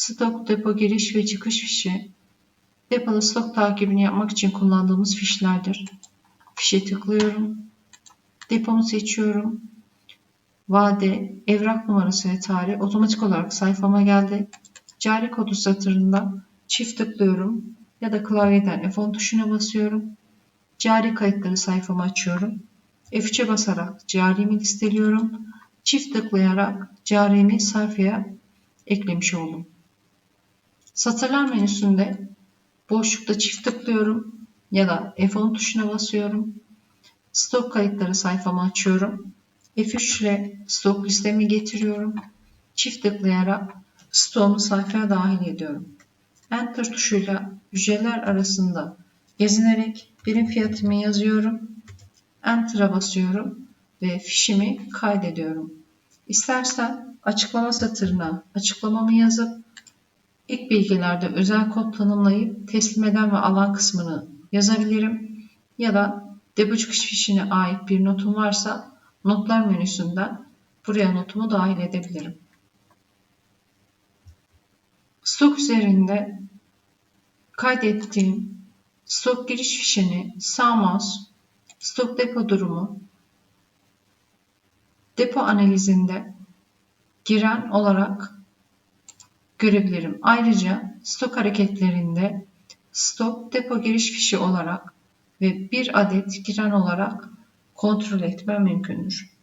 stok depo giriş ve çıkış fişi, depoda stok takibini yapmak için kullandığımız fişlerdir. Fişe tıklıyorum. Depomu seçiyorum. Vade, evrak numarası ve tarih otomatik olarak sayfama geldi. Cari kodu satırında çift tıklıyorum ya da klavyeden F10 tuşuna basıyorum. Cari kayıtları sayfamı açıyorum. F3'e basarak carimi listeliyorum. Çift tıklayarak carimi sayfaya eklemiş oldum. Satırlar menüsünde boşlukta çift tıklıyorum ya da F10 tuşuna basıyorum. Stok kayıtları sayfamı açıyorum. F3 ile stok listemi getiriyorum. Çift tıklayarak stoğumu sayfaya dahil ediyorum. Enter tuşuyla hücreler arasında gezinerek birim fiyatımı yazıyorum. Enter'a basıyorum ve fişimi kaydediyorum. İstersen açıklama satırına açıklamamı yazıp ilk bilgilerde özel kod tanımlayıp teslim eden ve alan kısmını yazabilirim. Ya da depo çıkış fişine ait bir notum varsa notlar menüsünden buraya notumu dahil edebilirim. Stok üzerinde kaydettiğim stok giriş fişini sağ mouse, stok depo durumu, depo analizinde giren olarak görebilirim. Ayrıca stok hareketlerinde stok depo giriş fişi olarak ve bir adet giren olarak kontrol etmem mümkündür.